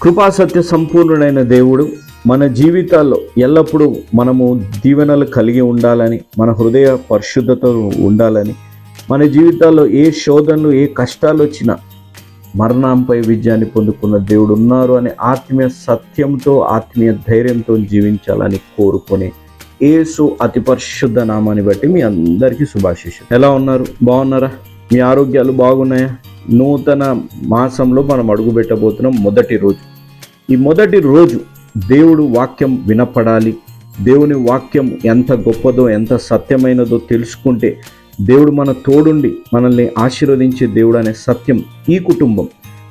కృపాసత్య సంపూర్ణుడైన దేవుడు మన జీవితాల్లో ఎల్లప్పుడూ మనము దీవెనలు కలిగి ఉండాలని మన హృదయ పరిశుద్ధత ఉండాలని మన జీవితాల్లో ఏ శోధనలు ఏ కష్టాలు వచ్చినా మరణంపై విజయాన్ని పొందుకున్న దేవుడు ఉన్నారు అనే ఆత్మీయ సత్యంతో ఆత్మీయ ధైర్యంతో జీవించాలని కోరుకునే ఏసు అతి పరిశుద్ధ నామాన్ని బట్టి మీ అందరికీ శుభాశిషం ఎలా ఉన్నారు? బాగున్నారా? మీ ఆరోగ్యాలు బాగున్నాయా? నూతన మాసంలో మనం అడుగుపెట్టబోతున్నాం మొదటి రోజు. ఈ మొదటి రోజు దేవుడు వాక్యం వినపడాలి. దేవుని వాక్యం ఎంత గొప్పదో ఎంత సత్యమైనదో తెలుసుకుంటే దేవుడు మన తోడుండి మనల్ని ఆశీర్వదించే దేవుడు అనే సత్యం ఈ కుటుంబం.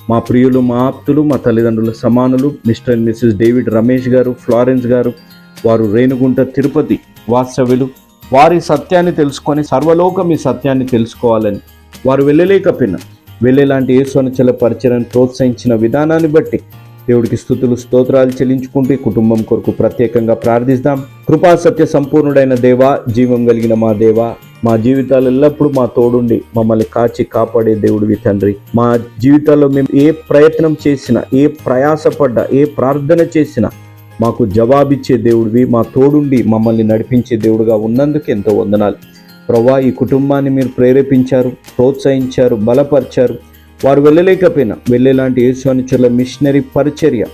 మా ప్రియులు మా ఆప్తులు మా తల్లిదండ్రుల సమానులు mister and missus David Ramesh గారు ఫ్లారెన్స్ గారు వారు రేణుగుంట తిరుపతి వాస్తవ్యులు. వారి సత్యాన్ని తెలుసుకొని సర్వలోకం ఈ సత్యాన్ని తెలుసుకోవాలని వారు వెళ్ళలేకపోయినా వెళ్ళేలాంటి యేసునిచల పరిచయాన్ని ప్రోత్సహించిన విధానాన్ని బట్టి దేవుడికి స్థుతులు స్తోత్రాలు చెల్లించుకుంటూ కుటుంబం కొరకు ప్రత్యేకంగా ప్రార్థిస్తాం. కృపా సత్య సంపూర్ణుడైన దేవా జీవం కలిగిన మా దేవా మా జీవితాలు ఎల్లప్పుడూ మా తోడుండి మమ్మల్ని కాచి కాపాడే దేవుడివి తండ్రి. మా జీవితాల్లో మేము ఏ ప్రయత్నం చేసినా ఏ ప్రయాసపడ్డా ఏ ప్రార్థన చేసినా మాకు జవాబిచ్చే దేవుడివి మా తోడుండి మమ్మల్ని నడిపించే దేవుడుగా ఉన్నందుకు ఎంతో వందనాలు. ప్రభా ఈ కుటుంబాన్ని మీరు ప్రేరేపించారు ప్రోత్సహించారు బలపరిచారు. వారు వెళ్ళలేకపోయినా వెళ్ళేలాంటి యేసు అనుచరుల మిషనరీ పరిచర్య.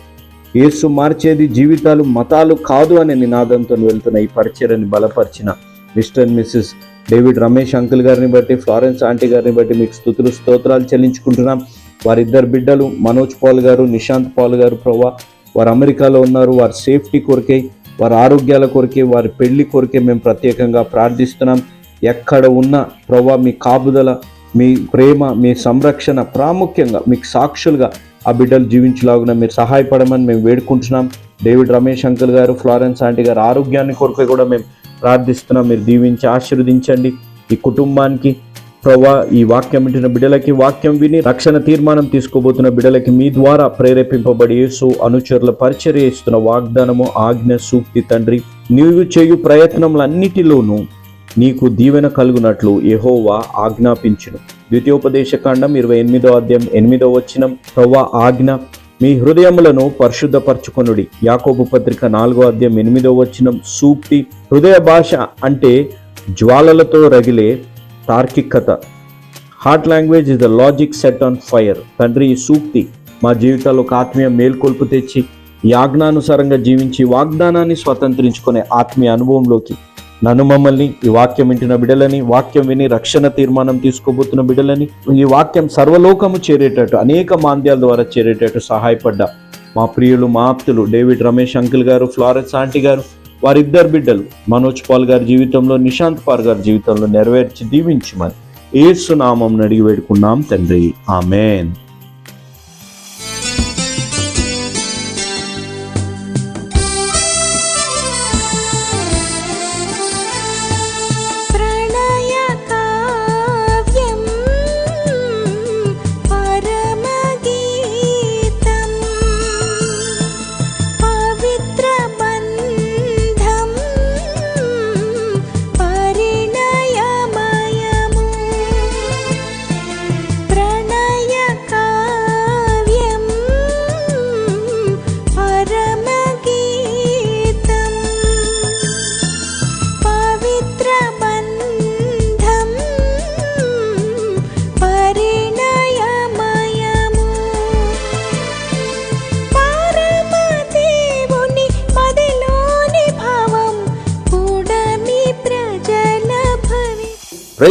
యేసు మార్చేది జీవితాలు మతాలు కాదు అనే నినాదంతో వెళ్తున్న ఈ పరిచర్యని బలపరిచిన mister and missus David Ramesh uncle గారిని బట్టి ఫ్లారెన్స్ ఆంటీ గారిని బట్టి మీకు స్థుతులు స్తోత్రాలు చెల్లించుకుంటున్నాం. వారిద్దరు బిడ్డలు మనోజ్ పాల్ గారు నిశాంత్ పాల్ గారు ప్రభా వారు అమెరికాలో ఉన్నారు వారి సేఫ్టీ కొరకే వారి ఆరోగ్యాల కొరకే వారి పెళ్ళి కొరకే మేము ప్రత్యేకంగా ప్రార్థిస్తున్నాం. ఎక్కడ ఉన్నా ప్రభా మీ కాపుదల మీ ప్రేమ మీ సంరక్షణ ప్రాముఖ్యంగా మీకు సాక్షులుగా ఆ బిడ్డలు జీవించలాగున మీరు సహాయపడమని మేము వేడుకుంటున్నాం. డేవిడ్ రమేష్ అంకుల్ గారు ఫ్లారెన్స్ ఆంటీ గారు ఆరోగ్యాన్ని కొరకు కూడా మేము ప్రార్థిస్తున్నాం. మీరు దీవించి ఆశీర్వదించండి. ఈ కుటుంబానికి ప్రభా ఈ వాక్యం వింటున్న బిడ్డలకి వాక్యం విని రక్షణ తీర్మానం తీసుకోబోతున్న బిడ్డలకి మీ ద్వారా ప్రేరేపింపబడి యేసు అనుచరుల పరిచర్య ఇస్తున్న వాగ్దానము ఆజ్ఞ సూక్తి తండ్రి. నీవు చేయు ప్రయత్నములన్నిటిలోనూ నీకు దీవెన కలుగునట్లు యహోవా ఆజ్ఞాపించును. ద్వితీయోపదేశ కాండం ఇరవై ఎనిమిదో అధ్యాయం ఎనిమిదో వచ్చినం ప్రవ్వా ఆజ్ఞ మీ హృదయములను పరిశుద్ధపరచుకొనుడి. యాకోబు పత్రిక నాలుగో అధ్యాయం ఎనిమిదో వచ్చినం సూక్తి హృదయ భాష అంటే జ్వాలలతో రగిలే తార్కికత. Heart language is the logic set on fire తండ్రి ఈ సూక్తి మా జీవితాల్లో ఒక ఆత్మీయ మేల్కొల్పు తెచ్చి యాజ్ఞానుసారంగా జీవించి వాగ్దానాన్ని స్వతంత్రించుకునే ఆత్మీయ అనుభవంలోకి నన్ను మమ్మల్ని ఈ వాక్యం వింటున్న బిడలని వాక్యం విని రక్షణ తీర్మానం తీసుకోబోతున్న బిడ్డలని ఈ వాక్యం సర్వలోకము చేరేటట్టు అనేక మాంద్యాల ద్వారా చేరేటట్టు సహాయపడ్డా. మా ప్రియులు మా ఆప్తులు డేవిడ్ రమేష్ అంకుల్ గారు ఫ్లారెన్స్ ఆంటీ గారు వారిద్దరు బిడ్డలు మనోజ్ పాల్ గారి జీవితంలో నిశాంత్ పాల్ గారి జీవితంలో నెరవేర్చి దీవించమని ఏసునామం అడిగి వేడుకున్నాం తండ్రి. ఆమెన్.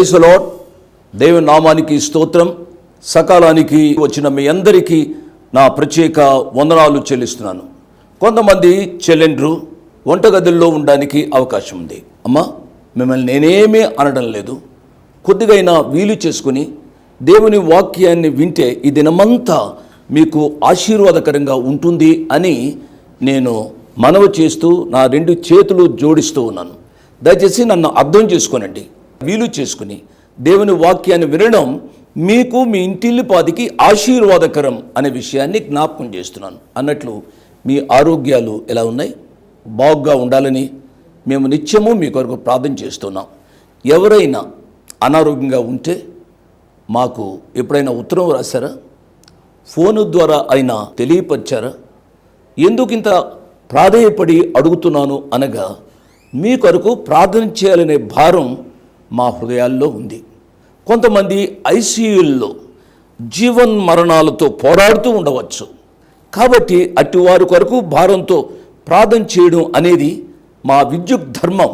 ప్రైజ్ లాడ్ దేవుని నామానికి స్తోత్రం. సకాలానికి వచ్చిన మీ అందరికీ నా ప్రత్యేక వందనాలు చెల్లిస్తున్నాను. కొంతమంది చెల్లెండ్రు వంటగదుల్లో ఉండడానికి అవకాశం ఉంది. అమ్మా మిమ్మల్ని నేనేమీ అనడం లేదు. కొద్దిగైనా వీలు చేసుకుని దేవుని వాక్యాన్ని వింటే ఈ దినమంతా మీకు ఆశీర్వాదకరంగా ఉంటుంది అని నేను మనవి చేస్తూ నా రెండు చేతులు జోడిస్తూ ఉన్నాను. దయచేసి నన్ను అర్థం చేసుకోనండి. వీలు చేసుకుని దేవుని వాక్యాన్ని వినడం మీకు మీ ఇంటిల్లిపాదికి ఆశీర్వాదకరం అనే విషయాన్ని జ్ఞాపకం చేస్తున్నాను. అన్నట్లు మీ ఆరోగ్యాలు ఎలా ఉన్నాయి? బాగుగా ఉండాలని మేము నిత్యము మీ కొరకు ప్రార్థన చేస్తున్నాం. ఎవరైనా అనారోగ్యంగా ఉంటే మాకు ఎప్పుడైనా ఉత్తరం రాశారా? ఫోను ద్వారా అయినా తెలియపరిచారా? ఎందుకు ఇంత ప్రాధేయపడి అడుగుతున్నాను అనగా మీ కొరకు ప్రార్థన చేయాలనే భారం మా హృదయాల్లో ఉంది. కొంతమంది ఐసీయూల్లో జీవన్ మరణాలతో పోరాడుతూ ఉండవచ్చు. కాబట్టి అట్టి వారి కొరకు భారంతో ప్రార్థన చేయడం అనేది మా విద్యుత్ ధర్మం.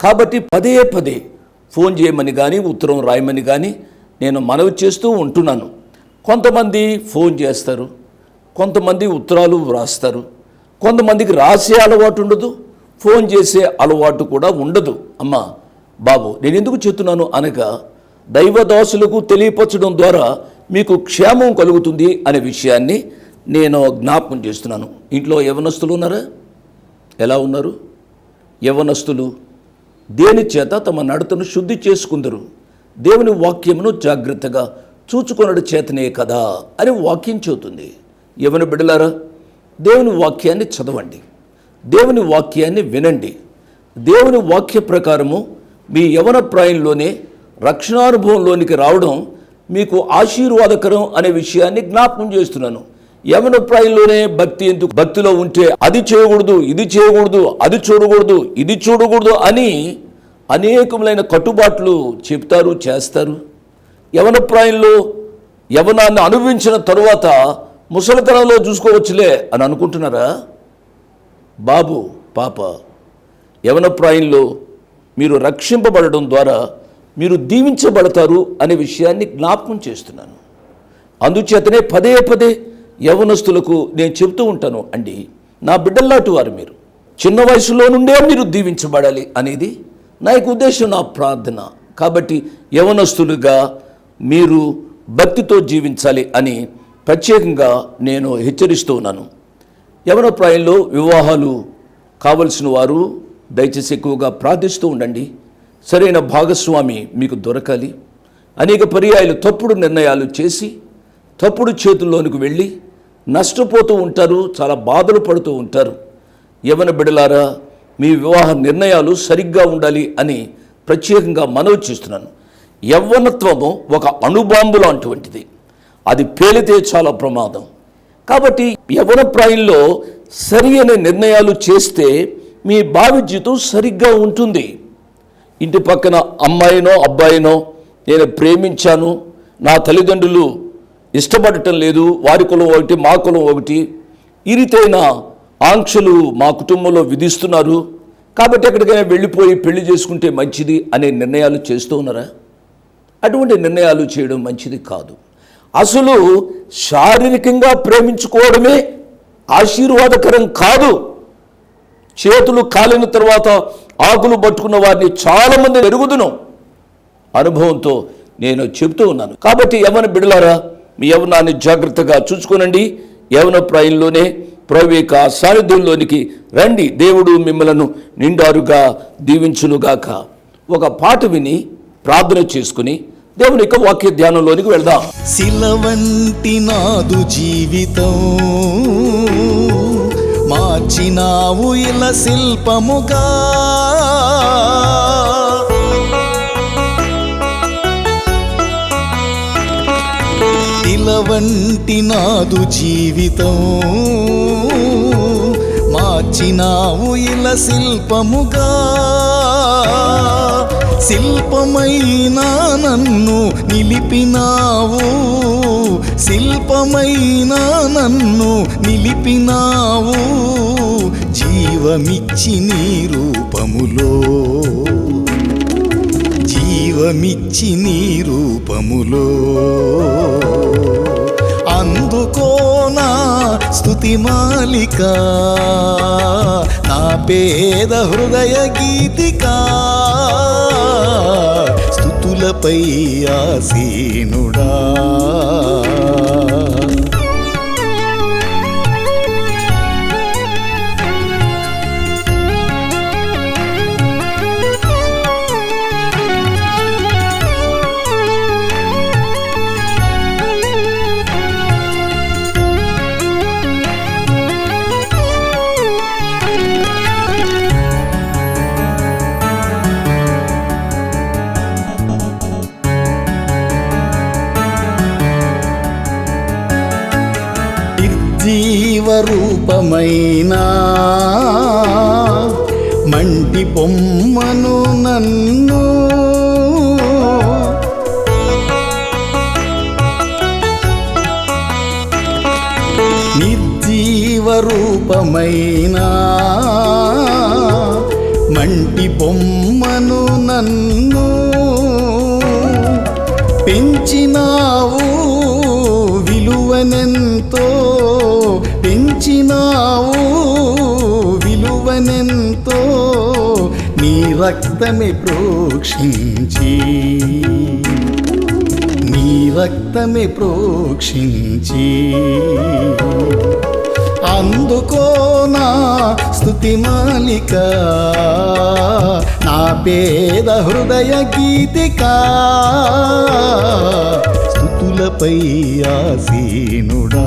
కాబట్టి పదే పదే ఫోన్ చేయమని కానీ ఉత్తరం రాయమని కానీ నేను మనవి చేస్తూ ఉంటున్నాను. కొంతమంది ఫోన్ చేస్తారు. కొంతమంది ఉత్తరాలు వ్రాస్తారు. కొంతమందికి రాసే అలవాటు ఉండదు. ఫోన్ చేసే అలవాటు కూడా ఉండదు. అమ్మా బాబు నేను ఎందుకు చెప్తున్నాను అనగా దైవదాసులకు తెలియపరచడం ద్వారా మీకు క్షేమం కలుగుతుంది అనే విషయాన్ని నేను జ్ఞాపకం చేస్తున్నాను. ఇంట్లో యవనస్తులు ఉన్నారా? ఎలా ఉన్నారు? యవనస్తులు దేని చేత తమ నడతను శుద్ధి చేసుకుందరు? దేవుని వాక్యమును జాగ్రత్తగా చూచుకొనడు చేతనే కదా అని వాక్యం చెబుతుంది. యవన బిడ్డలారా దేవుని వాక్యాన్ని చదవండి. దేవుని వాక్యాన్ని వినండి. దేవుని వాక్య ప్రకారము మీ యవన ప్రాయంలోనే రక్షణానుభవంలోనికి రావడం మీకు ఆశీర్వాదకరం అనే విషయాన్ని జ్ఞాపకం చేస్తున్నాను. యవన ప్రాయంలోనే భక్తి ఎందుకు భక్తిలో ఉంటే అది చేయకూడదు ఇది చేయకూడదు అది చూడకూడదు ఇది చూడకూడదు అని అనేకములైన కట్టుబాట్లు చెప్తారు చేస్తారు. యవన ప్రాయంలో యవనాన్ని అనుభవించిన తరువాత ముసలితనంలో చూసుకోవచ్చులే అని అనుకుంటున్నారా? బాబు పాప యవన ప్రాయంలో మీరు రక్షింపబడడం ద్వారా మీరు దీవించబడతారు అనే విషయాన్ని జ్ఞాపకం చేస్తున్నాను. అందుచేతనే పదే పదే యవనస్తులకు నేను చెబుతూ ఉంటాను అండి నా బిడ్డల్లాంటి వారు మీరు. చిన్న వయసులో నుండే మీరు దీవించబడాలి అనేది నా యొక్క ఉద్దేశం నా ప్రార్థన. కాబట్టి యవనస్తులుగా మీరు భక్తితో జీవించాలి అని ప్రత్యేకంగా నేను హెచ్చరిస్తూ ఉన్నాను. యవన ప్రాయంలో వివాహాలు కావలసిన వారు దయచేసి ఎక్కువగా ప్రార్థిస్తూ ఉండండి. సరైన భాగస్వామి మీకు దొరకాలి. అనేక పర్యాయాలు తప్పుడు నిర్ణయాలు చేసి తప్పుడు చేతుల్లోనికి వెళ్ళి నష్టపోతూ ఉంటారు చాలా బాధలు పడుతూ ఉంటారు. యవన బిడలారా మీ వివాహ నిర్ణయాలు సరిగ్గా ఉండాలి అని ప్రత్యేకంగా మనవి చేస్తున్నాను. యవ్వనత్వము ఒక అణుబాంబు లాంటివంటిది. అది పేలితే చాలా ప్రమాదం. కాబట్టి యవన ప్రాయంలో సరి అనే నిర్ణయాలు చేస్తే మీ భావి జీవితం సరిగ్గా ఉంటుంది. ఇంటి పక్కన అమ్మాయినో అబ్బాయినో నేను ప్రేమించాను. నా తల్లిదండ్రులు ఇష్టపడటం లేదు. వారి కులం ఒకటి మా కులం ఒకటి. ఈ రీతైన ఆంక్షలు మా కుటుంబంలో విధిస్తున్నారు. కాబట్టి ఎక్కడికైనా వెళ్ళిపోయి పెళ్ళి చేసుకుంటే మంచిది అనే నిర్ణయాలు చేస్తూ ఉన్నారా? అటువంటి నిర్ణయాలు చేయడం మంచిది కాదు. అసలు శారీరకంగా ప్రేమించుకోవడమే ఆశీర్వాదకరం కాదు. చేతులు కాలిన తర్వాత ఆకులు పట్టుకున్న వారిని చాలామంది ఎరుగుదును. అనుభవంతో నేను చెబుతూ ఉన్నాను. కాబట్టి యవన బిడలారా మీ యవనాన్ని జాగ్రత్తగా చూసుకునండి. యవన ప్రాయంలోనే ప్రవేక సాన్నిధ్యంలోనికి రండి. దేవుడు మిమ్మలను నిండారుగా దీవించునుగాక. ఒక పాట విని ప్రార్థన చేసుకుని దేవుని యొక్క వాక్య ధ్యానంలోనికి వెళ్దాం. శిలవంటి నాదు జీవితం. మార్చినావు ఇలా శిల్పముగా. ఇలవంటి నాదు జీవితం. మార్చినావు ఇలా శిల్పముగా. శిల్పమైనా నన్ను నిలిపినావు. శిల్పమైనా నన్ను నిలిపినావు. జీవమిచ్చి నీ రూపములో. జీవమిచ్చి నీ రూపములో. అందుకో నా స్థుతి మాలిక. నా పేద హృదయ గీతిక. స్థుతులపై ఆసీనుడా. జీవరూపమైన మంటి బొమ్మను నన్ను రక్తమే ప్రోక్షించి. నీ రక్తమే ప్రోక్షించి. అందుకో నా స్థుతి మాలిక నా పేద హృదయ గీతిక. స్థుతులపై ఆసీనుడా.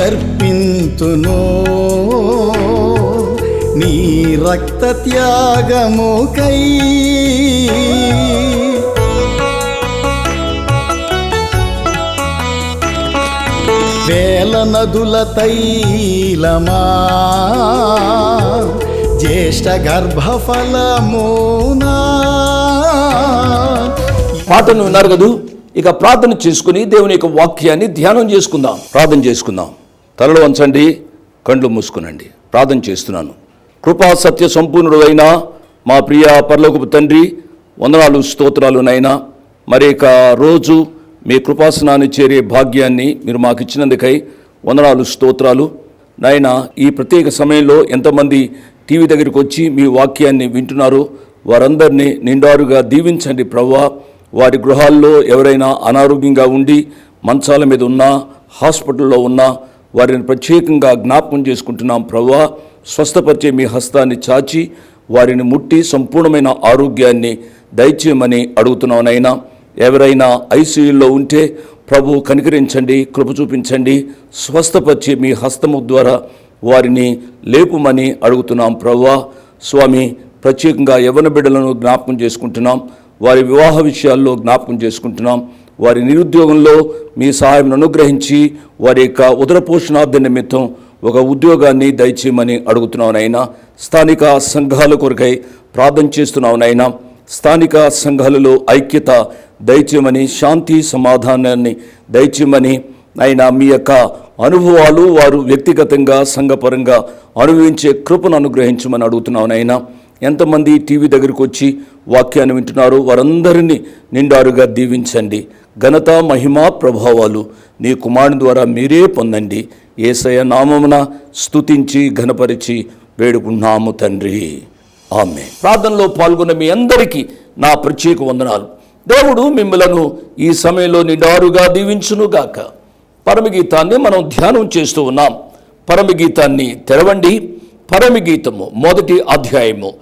నీ నీ రక్త త్యాగముకై వేల నదుల తైలమా. జ్యేష్ఠ గర్భఫలమునా పాటను విన్నారు కదూ? ఇక ప్రార్థన చేసుకుని దేవుని యొక్క వాక్యాన్ని ధ్యానం చేసుకుందాం. ప్రార్థన చేసుకుందాం. తలలు వంచండి కండ్లు మూసుకునండి. ప్రార్థన చేస్తున్నాను. కృపా సత్య సంపూర్ణుడు అయిన మా ప్రియ పర్లోకపు తండ్రి వందనాలు స్తోత్రాలు నైనా మరేక రోజు మీ కృపాసనాన్ని చేరే భాగ్యాన్ని మీరు మాకు ఇచ్చినందుకై వందనాలు స్తోత్రాలు. నాయన ఈ ప్రత్యేక సమయంలో ఎంతమంది టీవీ దగ్గరికి వచ్చి మీ వాక్యాన్ని వింటున్నారో వారందరినీ నిండారుగా దీవించండి ప్రవ్వా. వారి గృహాల్లో ఎవరైనా అనారోగ్యంగా ఉండి మంచాల మీద ఉన్నా హాస్పిటల్లో ఉన్నా వారిని ప్రత్యేకంగా జ్ఞాపకం చేసుకుంటున్నాం ప్రభా స్వస్థపరిచే మీ హస్తాన్ని చాచి వారిని ముట్టి సంపూర్ణమైన ఆరోగ్యాన్ని దయచేయమని అడుగుతున్నానైనా ఎవరైనా ఐసీయూలో ఉంటే ప్రభు కనికరించండి కృప చూపించండి. స్వస్థపరిచే మీ హస్తము ద్వారా వారిని లేపుమని అడుగుతున్నాం ప్రవ్వా. స్వామి ప్రత్యేకంగా యవన బిడ్డలను జ్ఞాపకం చేసుకుంటున్నాం. వారి వివాహ విషయాల్లో జ్ఞాపకం చేసుకుంటున్నాం. వారి నిరుద్యోగంలో మీ సహాయం అనుగ్రహించి వారి యొక్క ఉదరపోషణార్థ నిమిత్తం ఒక ఉద్యోగాన్ని దయచేయమని అడుగుతున్నావునైనా స్థానిక సంఘాల కొరకై ప్రార్థన చేస్తున్నావునైనా స్థానిక సంఘాలలో ఐక్యత దయచేయమని శాంతి సమాధానాన్ని దయచేయమని అయినా మీ యొక్క అనుభవాలు వారు వ్యక్తిగతంగా సంఘపరంగా అనుభవించే కృపను అనుగ్రహించమని అడుగుతున్నావునైనా ఎంతమంది టీవీ దగ్గరికి వచ్చి వాక్యాన్ని వింటున్నారో వారందరినీ నిండారుగా దీవించండి. ఘనత మహిమ ప్రభావాలు నీ కుమారుని ద్వారా మీరే పొందండి. ఏసయ నామమున స్తుతించి ఘనపరిచి వేడుకున్నాము తండ్రి. ఆమె ప్రార్థనలో పాల్గొన్న మీ అందరికీ నా ప్రత్యేక వందనాలు. దేవుడు మిమ్మలను ఈ సమయంలో నిడారుగా దీవించునుగాక. పరమగీతాన్ని మనం ధ్యానం చేస్తూ ఉన్నాం. పరమగీతాన్ని తెరవండి. పరమగీతము మొదటి అధ్యాయము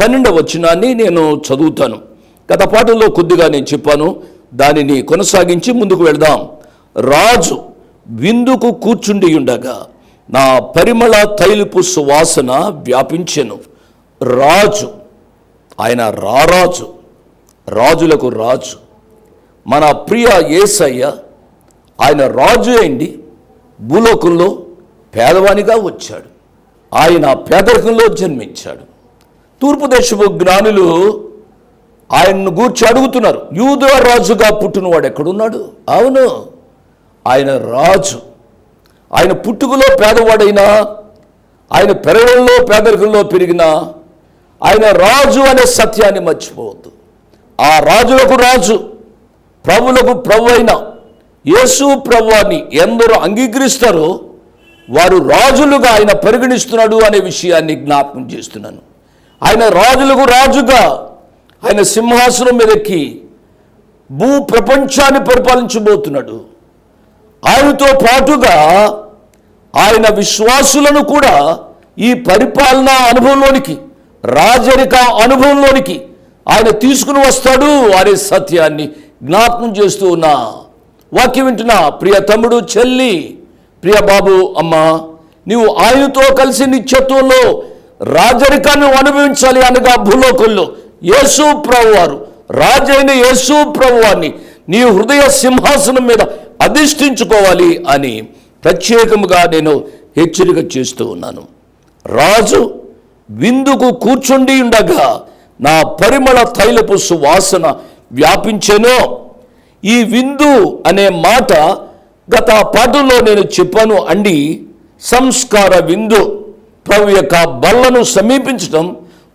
పన్నెండవ వచనాన్ని నేను చదువుతాను. గత పాఠంలో కొద్దిగా నేను చెప్పాను. దానిని కొనసాగించి ముందుకు వెళ్దాం. రాజు విందుకు కూర్చుండి ఉండగా నా పరిమళ తైలుపు సువాసన వ్యాపించెను. రాజు ఆయన రారాజు రాజులకు రాజు. మన ప్రియ యేసయ్య ఆయన రాజు అయింది భూలోకంలో పేదవానిగా వచ్చాడు. ఆయన పేదరికంలో జన్మించాడు. తూర్పు దేశపు జ్ఞానులు ఆయన్ను గూర్చి అడుగుతున్నారు. యూదో రాజుగా పుట్టినవాడు ఎక్కడున్నాడు? అవును. ఆయన రాజు. ఆయన పుట్టుకలో పేదవాడైనా ఆయన పెరగడంలో పేదరికంలో పెరిగిన ఆయన రాజు అనే సత్యాన్ని మర్చిపోవద్దు. ఆ రాజులకు రాజు ప్రభులకు ప్రభు అయిన యేసు ప్రభువాన్ని ఎందరు అంగీకరిస్తారో వారు రాజులుగా ఆయన పరిగణిస్తున్నాడు అనే విషయాన్ని జ్ఞాపకం చేస్తున్నాను. ఆయన రాజులకు రాజుగా ఆయన సింహాసనం మీదకి భూ ప్రపంచాన్ని పరిపాలించబోతున్నాడు. ఆయనతో పాటుగా ఆయన విశ్వాసులను కూడా ఈ పరిపాలనా అనుభవంలోనికి రాజరిక అనుభవంలోనికి ఆయన తీసుకుని వస్తాడు అనే సత్యాన్ని జ్ఞాపకం చేస్తూ ఉన్నా వాక్యం వింటున్నా ప్రియ తమ్ముడు చెల్లి ప్రియ బాబు అమ్మ నీవు ఆయనతో కలిసి నిత్యత్వంలో రాజరికాన్ని అనుభవించాలి అనగా భూలోకంలో యేసు ప్రభువారు రాజైన యేసు ప్రభువారిని నీ హృదయ సింహాసనం మీద అధిష్ఠించుకోవాలి అని ప్రత్యేకముగా నేను హెచ్చరిక చేస్తూ ఉన్నాను. రాజు విందుకు కూర్చుండి ఉండగా నా పరిమళ తైలపు సువాసన వ్యాపించెను. ఈ విందు అనే మాట గత పాటలో నేను చెప్పాను అండి సంస్కార విందు. ప్రభు యొక్క బల్లను సమీపించడం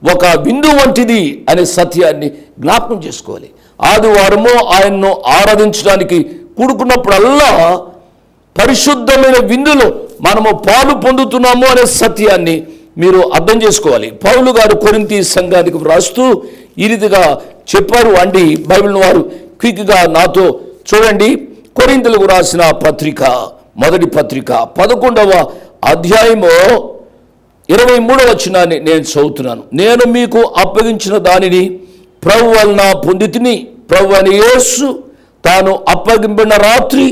ఒక విందు వంటిది అనే సత్యాన్ని జ్ఞాపకం చేసుకోవాలి. ఆదివారము ఆయన్ను ఆరాధించడానికి కూడుకున్నప్పుడల్లా పరిశుద్ధమైన విందులో మనము పాలు పొందుతున్నాము అనే సత్యాన్ని మీరు అర్థం చేసుకోవాలి. పౌలు గారు కొరింతి సంఘానికి వ్రాస్తూ ఈ రీతిగా చెప్పారు. అండి బైబిల్ని వారు క్విక్గా నాతో చూడండి. కొరింతలకు రాసిన పత్రిక మొదటి పత్రిక పదకొండవ అధ్యాయము ఇరవై మూడవ వచనాన్ని నేను చదువుతున్నాను. నేను మీకు అప్పగించిన దానిని ప్రభు వలన పొందితిని. ప్రభు అని యేసు తాను అప్పగింపిన రాత్రి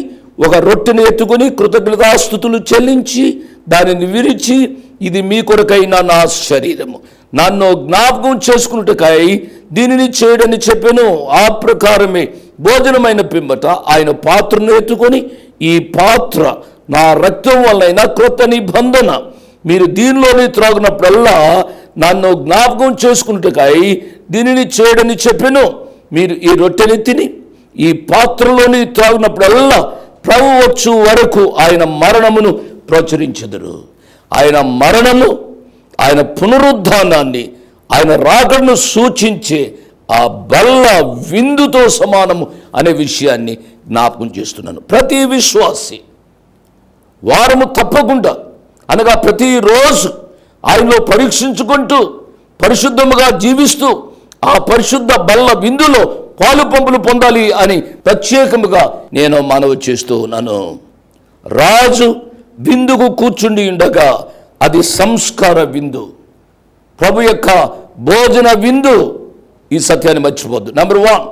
ఒక రొట్టెని ఎత్తుకుని కృతజ్ఞతాస్థుతులు చెల్లించి దానిని విరిచి ఇది మీ కొరకైన నా శరీరము. నన్ను జ్ఞాపకం చేసుకున్నట్టుకై దీనిని చేయడని చెప్పాను. ఆ ప్రకారమే భోజనమైన పిమ్మట ఆయన పాత్రను ఎత్తుకొని ఈ పాత్ర నా రక్తం వల్లైన క్రొత్త నిబంధన మీరు దీనిలోని త్రాగినప్పుడల్లా నన్ను జ్ఞాపకం చేసుకున్నట్టుకై దీనిని చేయడని చెప్పాను. మీరు ఈ రొట్టెని తిని ఈ పాత్రలోని త్రాగినప్పుడల్లా ప్రభు వచ్చు వరకు ఆయన మరణమును ప్రచురించెదరు. ఆయన మరణము ఆయన పునరుద్ధానాన్ని ఆయన రాకడను సూచించే ఆ బల్ల విందుతో సమానము అనే విషయాన్ని జ్ఞాపకం చేస్తున్నాను. ప్రతి విశ్వాసి వారము తప్పకుండా అనగా ప్రతిరోజు ఆయనలో పరీక్షించుకుంటూ పరిశుద్ధముగా జీవిస్తూ ఆ పరిశుద్ధ బల్ల విందులో పాలు పంపులు పొందాలి అని ప్రత్యేకముగా నేను మనవి చేస్తూ ఉన్నాను. రాజు విందుకు కూర్చుండి ఉండగా అది సంస్కార విందు. ప్రభు యొక్క భోజన విందు ఈ సత్యాన్ని మర్చిపోద్దు నెంబర్ వన్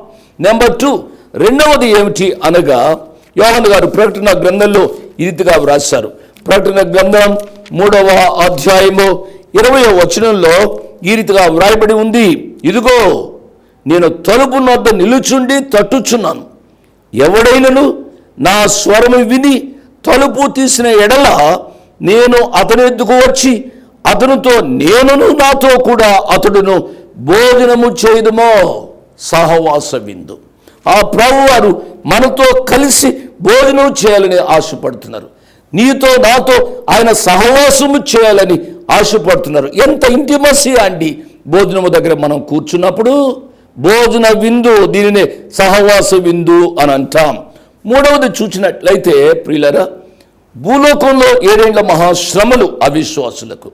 నెంబర్ టూ రెండవది ఏమిటి అనగా యోహన్ గారు ప్రకటన గ్రంథంలో ఈ రీతిగా వ్రాశారు. ప్రకటన గ్రంథం మూడవ అధ్యాయము ఇరవై వచనంలో ఈ రీతిగా వ్రాయబడి ఉంది. ఇదిగో నేను తలుపు నొద్ద నిలుచుండి తట్టుచున్నాను. ఎవడైనను నా స్వరము విని తలుపు తీసిన ఎడల నేను అతని ఎద్దుకు వచ్చి అతనితో నేనును నాతో కూడా అతడును భోజనము చేయదుమో సహవాస విందు. ఆ ప్రభువారు మనతో కలిసి భోజనం చేయాలని ఆశపడుతున్నారు. నీతో నాతో ఆయన సహవాసము చేయాలని ఆశపడుతున్నారు. ఎంత ఇంటిమసీ అండి. భోజనము దగ్గర మనం కూర్చున్నప్పుడు భోజన విందు దీనినే సహవాస విందు అని అంటాం. మూడవది చూసినట్లయితే ప్రియులరా భూలోకంలో ఏడేండ్ల మహాశ్రమలు అవిశ్వాసులకు.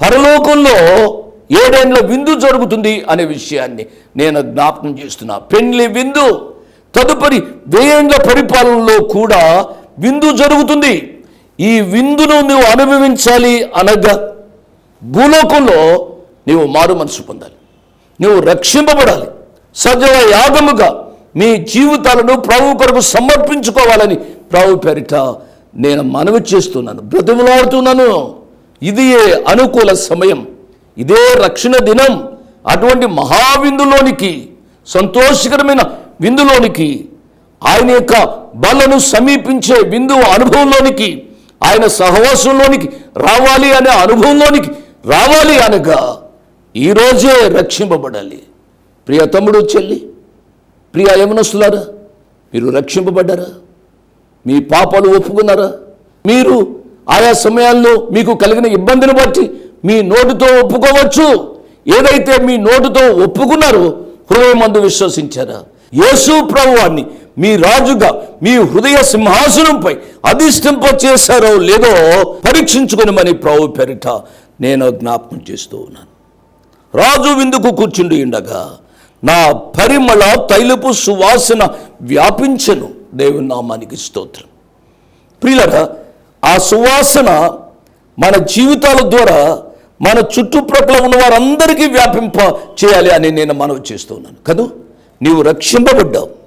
పరలోకంలో ఏడేండ్ల విందు జరుగుతుంది అనే విషయాన్ని నేను జ్ఞాపకం చేస్తున్నా. పెండ్లి విందు తదుపరి వేయేండ్ల పరిపాలనలో కూడా విందు జరుగుతుంది. ఈ విందును నువ్వు అనుభవించాలి అనగా భూలోకంలో నీవు మారు మనసు పొందాలి. నువ్వు రక్షింపబడాలి. సజవ యాగముగా మీ జీవితాలను ప్రభు కొరకు సమర్పించుకోవాలని ప్రభు పేరిట నేను మనవి చేస్తున్నాను. బ్రతిమలాడుతున్నాను ఇది అనుకూల సమయం. ఇదే రక్షణ దినం. అటువంటి మహావిందులోనికి సంతోషకరమైన విందులోనికి ఆయన యొక్క బలను సమీపించే బిందువు అనుభవంలోనికి ఆయన సహవాసంలోనికి రావాలి అనే అనుభవంలోనికి రావాలి అనగా ఈరోజే రక్షింపబడాలి. ప్రియ తమ్ముడు చెల్లి ప్రియ యమనస్తులారా మీరు రక్షింపబడ్డారా? మీ పాపాలు ఒప్పుకున్నారా? మీరు ఆయా సమయాల్లో మీకు కలిగిన ఇబ్బందిని బట్టి మీ నోటుతో ఒప్పుకోవచ్చు. ఏదైతే మీ నోటుతో ఒప్పుకున్నారో హృదయమందు విశ్వసించారా? యేసు ప్రభువాన్ని మీ రాజుగా మీ హృదయ సింహాసనంపై అధిష్టింప చేశారో లేదో పరీక్షించుకుని ప్రావు ప్రభు పెరిట నేను జ్ఞాపకం చేస్తూ ఉన్నాను. రాజు విందుకు కూర్చుండి ఉండగా నా పరిమళ తైలపు సువాసన వ్యాపించను దేవుని నామానికి స్తోత్రం. ప్రియులరా ఆ సువాసన మన జీవితాల ద్వారా మన చుట్టుప్రక్కల ఉన్న వారందరికీ వ్యాపింప చేయాలి అని నేను మనవి చేస్తున్నాను కదూ? నీవు రక్షింపబడ్డావు.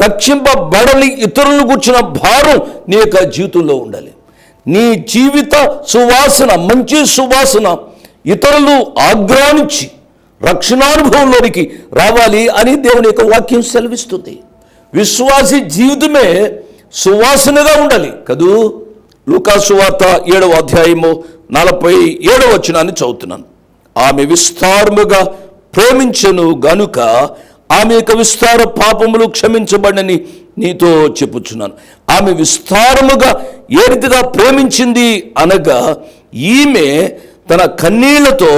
రక్షింపబడని ఇతరులను కూర్చున్న భారం నీ యొక్క జీవితంలో ఉండాలి. నీ జీవిత సువాసన మంచి సువాసన ఇతరులు ఆగ్రానించి రక్షణానుభవంలోనికి రావాలి అని దేవుని యొక్క వాక్యం సెలవిస్తుంది. విశ్వాసి జీవితమే సువాసనగా ఉండాలి కదూ? లూకా సువార్త ఏడవ అధ్యాయము నలభై ఏడవ వచ్చినాన్ని చదువుతున్నాను. ఆమె విస్తారముగా ప్రేమించను గనుక ఆమె యొక్క విస్తార పాపములు క్షమించబడని నీతో చెప్పుచున్నాను. ఆమె విస్తారముగా ఏ రీతిగా ప్రేమించింది అనగా ఈమె తన కన్నీళ్ళతో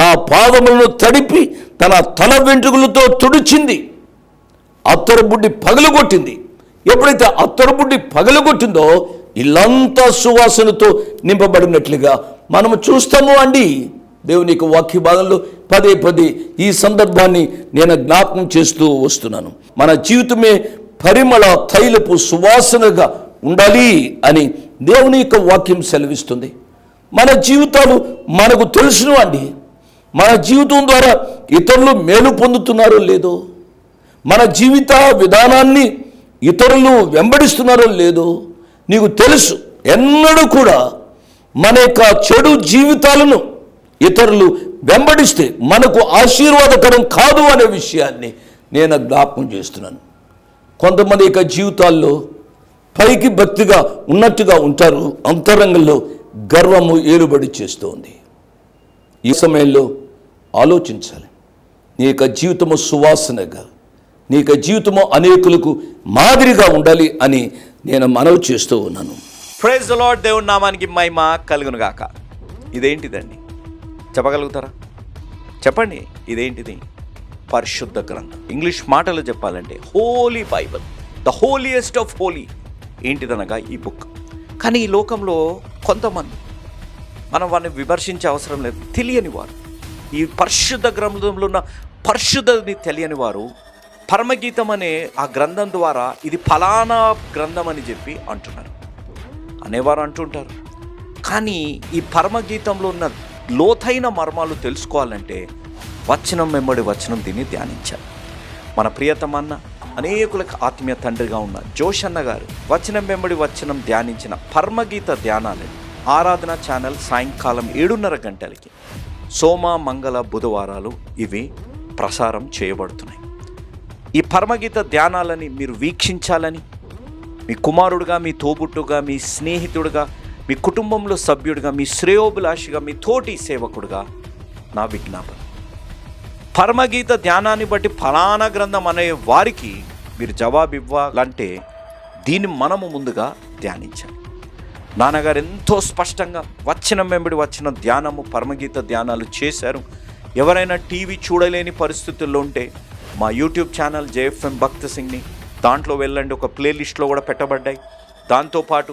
నా పాదములను తడిపి తన తల వెంట్రుకలతో తుడిచింది. అత్తరబుడ్డి పగలగొట్టింది. ఎప్పుడైతే అత్తరబుడ్డి పగలగొట్టిందో ఇల్లంతా సువాసనతో నింపబడినట్లుగా మనము చూస్తాము అండి. దేవుని యొక్క వాక్య భాగంలో పదే పదే ఈ సందర్భాన్ని నేను జ్ఞాపకం చేస్తూ వస్తున్నాను. మన జీవితమే పరిమళ తైలపు సువాసనగా ఉండాలి అని దేవుని యొక్క వాక్యం సెలవిస్తుంది. మన జీవితాలు మనకు తెలుసును అండి మన జీవితం ద్వారా ఇతరులు మేలు పొందుతున్నారో లేదో మన జీవిత విధానాన్ని ఇతరులు వెంబడిస్తున్నారో లేదో నీకు తెలుసు. ఎన్నడూ కూడా మన యొక్క చెడు జీవితాలను ఇతరులు వెంబడిస్తే మనకు ఆశీర్వాదకరం కాదు అనే విషయాన్ని నేను జ్ఞాపకం చేస్తున్నాను. కొంతమంది యొక్క జీవితాల్లో పైకి భక్తిగా ఉన్నట్టుగా ఉంటారు. అంతరంగంలో గర్వము ఏలుబడి చేస్తోంది. ఈ సమయంలో ఆలోచించాలి. నీ యొక్క జీవితము సువాసనగా నీ యొక్క జీవితము అనేకులకు మాదిరిగా ఉండాలి అని నేను మనవి చేస్తూ ఉన్నాను. ప్రైజ్ ద లార్డ్ దేవుని నామానికి మహిమ కలుగును గాక ఇదేంటిదండి? చెప్పగలుగుతారా? చెప్పండి ఇదేంటిది? పరిశుద్ధ గ్రంథం. ఇంగ్లీష్ మాటలు చెప్పాలంటే holy Bible the holiest of holy. ఏంటిదనగా ఈ బుక్? కానీ ఈ లోకంలో కొంతమంది మనం వారిని విమర్శించే అవసరం లేదు తెలియని వారు. ఈ పరిశుద్ధ గ్రంథంలో ఉన్న పరిశుద్ధని తెలియని వారు పరమగీతం అనే ఆ గ్రంథం ద్వారా ఇది ఫలానా గ్రంథం అని చెప్పి అంటున్నారు. అనేవారు అంటుంటారు. కానీ ఈ పరమగీతంలో ఉన్న లోతైన మర్మాలు తెలుసుకోవాలంటే వచనం వెంబడి వచనం దీన్ని ధ్యానించాలి. మన ప్రియతమన్న అనేకులకు ఆత్మీయ తండ్రిగా ఉన్న జోషన్న గారు వచనం వెంబడి వచనం ధ్యానించిన పర్మగీత ధ్యానాలని ఆరాధన ఛానల్ సాయంకాలం ఏడున్నర గంటలకి సోమ మంగళ బుధవారాలు ఇవి ప్రసారం చేయబడుతున్నాయి. ఈ పరమగీత ధ్యానాలని మీరు వీక్షించాలని మీ కుమారుడుగా మీ తోబుట్టుగా మీ స్నేహితుడుగా మీ కుటుంబంలో సభ్యుడిగా మీ శ్రేయోభిలాషిగా మీ తోటి సేవకుడుగా నా విజ్ఞాపన. పరమగీత ధ్యానాన్ని బట్టి ఫలానా గ్రంథం అనే వారికి మీరు జవాబు ఇవ్వాలంటే దీన్ని మనము ముందుగా ధ్యానించాలి. నాన్నగారు ఎంతో స్పష్టంగా వచ్చిన వెంబడి వచ్చిన ధ్యానము పరమగీత ధ్యానాలు చేశారు. ఎవరైనా టీవీ చూడలేని పరిస్థితుల్లో ఉంటే మా యూట్యూబ్ ఛానల్ జేఎఫ్ఎం భక్త్ సింగ్ని దాంట్లో వెళ్ళండి ఒక ప్లేలిస్ట్లో కూడా పెట్టబడ్డాయి. దాంతోపాటు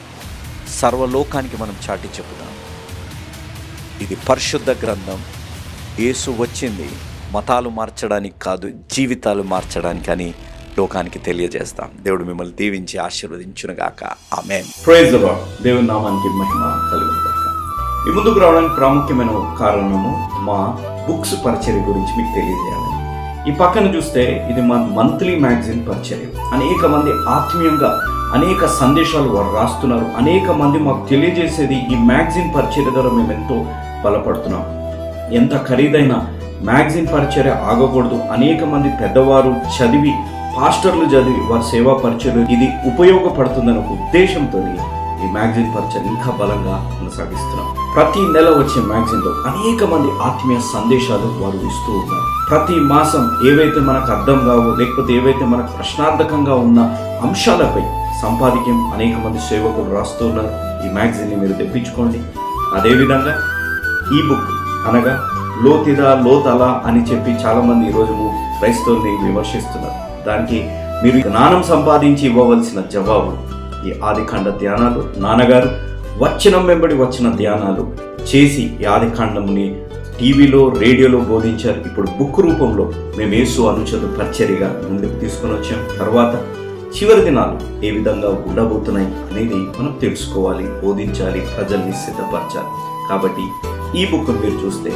సర్వలోకానికి మనం చాటి చెప్పుదాం. ఇది పరిశుద్ధ గ్రంథం. యేసు వచ్చింది. మతాలు మార్చడానికి కాదు జీవితాలు మార్చడానికి అని లోకానికి తెలియజేస్తాం. దేవుడు మిమ్మల్ని దీవించి ఆశీర్వదించునుగాక. ఆమె ప్రైజ్ దేవుని నామానికి మహిమ కలుగుతాక ఈ ముందుకు రావడానికి ప్రాముఖ్యమైన కారణము మా బుక్స్ పరిచర్య గురించి మీకు తెలియజేయాలి. ఈ పక్కన చూస్తే ఇది మా మంత్లీ మ్యాగజైన్ పరిచయం అనేక మంది ఆత్మీయంగా అనేక సందేశాలు వారు రాస్తున్నారు. అనేక మంది మాకు తెలియజేసేది ఈ మ్యాగజైన్ పరిచయ ద్వారా మేము ఎంతో బలపడుతున్నాం. ఎంత ఖరీదైన మ్యాగజైన్ పరిచర్య ఆగకూడదు. అనేక మంది పెద్దవారు చదివి పాస్టర్లు చదివి వారి సేవా పరిచయం ఇది ఉపయోగపడుతుందనే ఉద్దేశంతో ఈ మ్యాగజైన్ పరిచయం ఇంకా బలంగా కొనసాగిస్తున్నాం. ప్రతి నెల వచ్చే మ్యాగజైన్లో అనేక మంది ఆత్మీయ సందేశాలు వారు ఇస్తూ ఉన్నారు. ప్రతి మాసం ఏవైతే మనకు అర్థం కావో లేకపోతే ఏవైతే మనకు ప్రశ్నార్థకంగా ఉన్న అంశాలపై సంపాదికం అనేక మంది సేవకులు రాస్తున్నారు ఈ మ్యాగజైన్ని మీరు తెప్పించుకోండి. అదేవిధంగా ఈ బుక్ అనగా లోతిదా లోతల అని చెప్పి చాలామంది ఈరోజు క్రైస్తవుల్ని విమర్శిస్తున్నారు. దానికి మీరు జ్ఞానం సంపాదించి ఇవ్వవలసిన జవాబు ఈ ఆదికాండ ధ్యానాలు. నాన్నగారు వచ్చినం వెంబడి వచ్చిన ధ్యానాలు చేసి ఈ ఆదికాండముని టీవీలో రేడియోలో బోధించారు. ఇప్పుడు బుక్ రూపంలో మేము యేసు అనుచరు పరిచర్యగా ముందుకు తీసుకొని వచ్చాం. తర్వాత చివరి దినాలు ఏ విధంగా ఉండబోతున్నాయి అనేది మనం తెలుసుకోవాలి బోధించాలి ప్రజల్ని సిద్ధపరచాలి. కాబట్టి ఈ బుక్ మీరు చూస్తే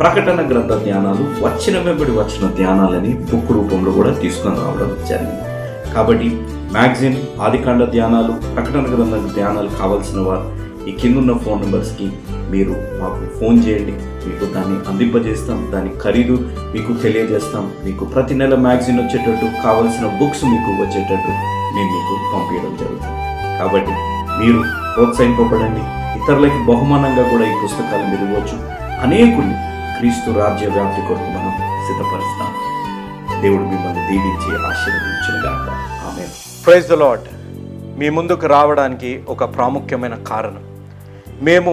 ప్రకటన గ్రంథ ధ్యానాలు వచ్చిన వెంబడి వచ్చిన ధ్యానాలని బుక్ రూపంలో కూడా తీసుకొని రావడం జరిగింది. కాబట్టి మ్యాగజైన్ ఆదికాండ ధ్యానాలు ప్రకటన గ్రంథ ధ్యానాలు కావాల్సిన వారు ఈ కిందున్న ఫోన్ నెంబర్స్కి మీరు మాకు ఫోన్ చేయండి. మీకు దాన్ని అందింపజేస్తాం దాని ఖరీదు మీకు తెలియజేస్తాం. మీకు ప్రతి నెల మ్యాగజైన్ వచ్చేటట్టు కావాల్సిన బుక్స్ మీకు వచ్చేటట్టు మేము మీకు పంపించడం జరుగుతుంది. కాబట్టి మీరు ప్రోత్సహింపబడండి. ఇతరులకి బహుమానంగా కూడా ఈ పుస్తకాలు మీరు ఇవ్వచ్చు. అనేకుల్ని క్రీస్తు రాజ్య వ్యాప్తి కొరకు మనం సిద్ధపరుస్తాం. దేవుడు మిమ్మల్ని దీవించి ఆశీర్వదించుగాక ఆమె ప్రైజ్ ద లాడ్ మీ ముందుకు రావడానికి ఒక ప్రాముఖ్యమైన కారణం. మేము